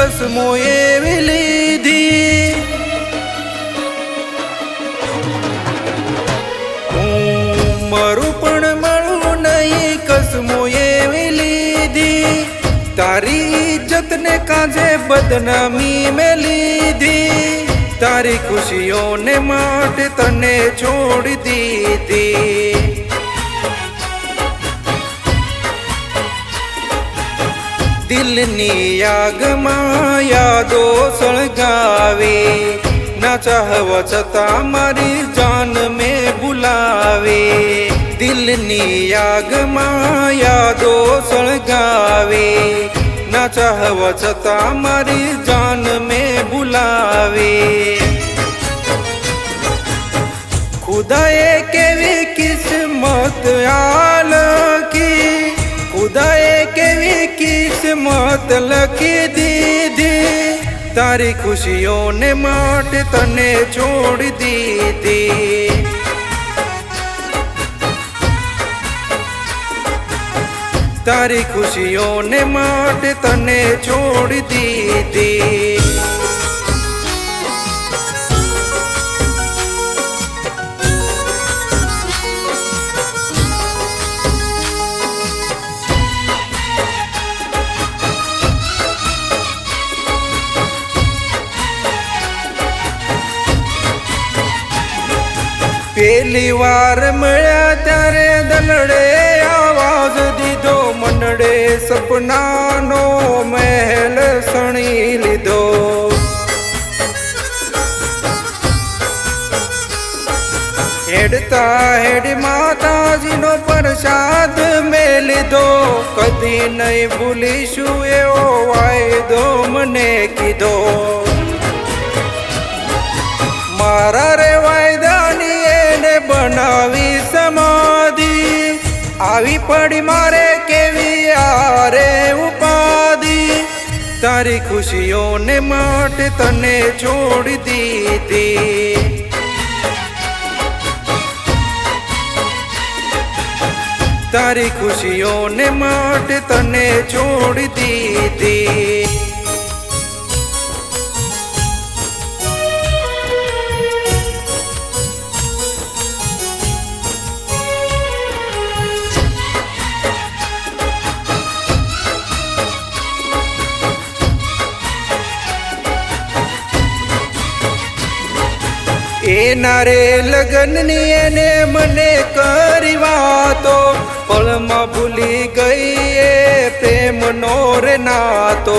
કસમો એવી લીધી હું મારું પણ મળું નહીં કસમો એવી લીધી તારી ઇજ્જતને કાજે બદનામી મેં લીધી તારી ખુશીઓને માટે તને છોડી દીધી દિલની આગમાં યાદો સળગાવી ના ચાહવા છતાં મારી જાન મેં ભૂલાવી દિલની આગમાં યાદો સળગાવી ના ચાહવા છતાં મારી જાન મેં ભૂલાવી ખુદાએ કેવી કિસ્મત આલકી કિસ્મત લખી દીધી. તારી ખુશીઓને માટે તને છોડી દીધી. તારી ખુશીઓને માટે તને છોડી દીધી. પેલી વાર મળ્યા ત્યારે દલડે આવાજ દીધો મનડે સપનાનો મહેલ સણી લીધો. હેડતા હેડ માતાજીનો પ્રસાદ મેં લીધો, કદી નહીં ભૂલીશું એવો વાયદો મને કીધો. આવી પડી મારે કેવી આરે ઉપાદી તારી ખુશીઓને માટે તને છોડી દીધી. તારી ખુશીઓને માટે તને છોડી દીધી. એના રે લગનની એને મને કરી વાતો. પળમાં ભૂલી ગઈ એ પ્રેમનો રે નાતો.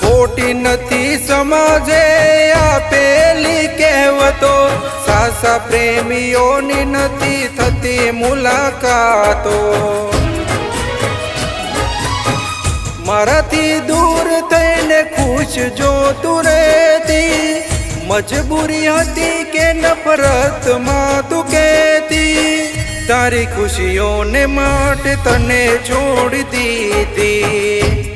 ખોટી નથી સમાજે આપેલી કહેવતો. સાસા પ્રેમીઓની નથી થતી મુલાકાતો. મારાથી દૂર થઈને ખુશ જો તું રહેતી. મજબૂરી હતી કે નફરતમાં તું કહેતી. તારી ખુશીઓને માટે તને છોડી દીધી.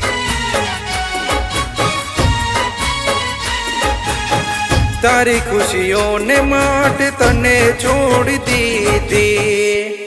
તારી ખુશીઓને માટે તને છોડી દીધી.